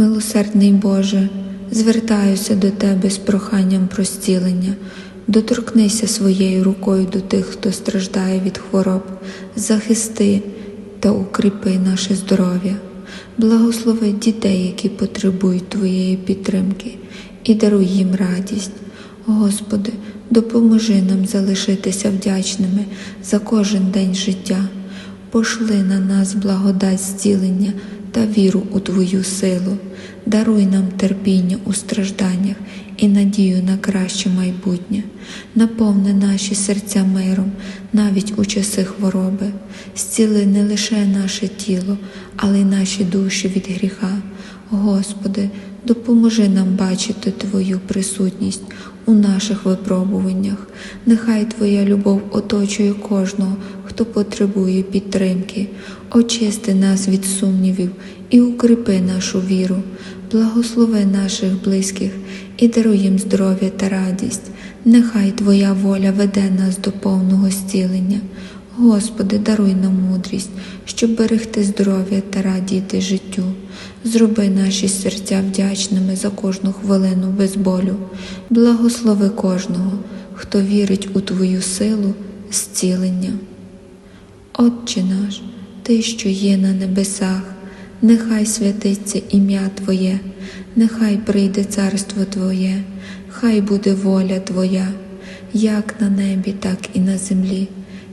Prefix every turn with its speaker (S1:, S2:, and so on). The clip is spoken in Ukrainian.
S1: Милосердний Боже, звертаюся до Тебе з проханням про зцілення. Доторкнися своєю рукою до тих, хто страждає від хвороб, захисти та укріпи наше здоров'я. Благослови дітей, які потребують Твоєї підтримки, і даруй їм радість. Господи, допоможи нам залишитися вдячними за кожен день життя. Пошли на нас благодать зцілення та віру у Твою силу. Даруй нам терпіння у стражданнях і надію на краще майбутнє. Наповни наші серця миром навіть у часи хвороби. Зціли не лише наше тіло, але й наші душі від гріха. Господи, допоможи нам бачити Твою присутність у наших випробуваннях. Нехай Твоя любов оточує кожного, хто потребує підтримки. Очисти нас від сумнівів і укріпи нашу віру. Благослови наших близьких і даруй їм здоров'я та радість. Нехай Твоя воля веде нас до повного зцілення. Господи, даруй нам мудрість, щоб берегти здоров'я та радіти життю. Зроби наші серця вдячними за кожну хвилину без болю. Благослови кожного, хто вірить у Твою силу, зцілення. Отче наш, Ти, що є на небесах, нехай святиться ім'я Твоє, нехай прийде царство Твоє, хай буде воля Твоя, як на небі, так і на землі.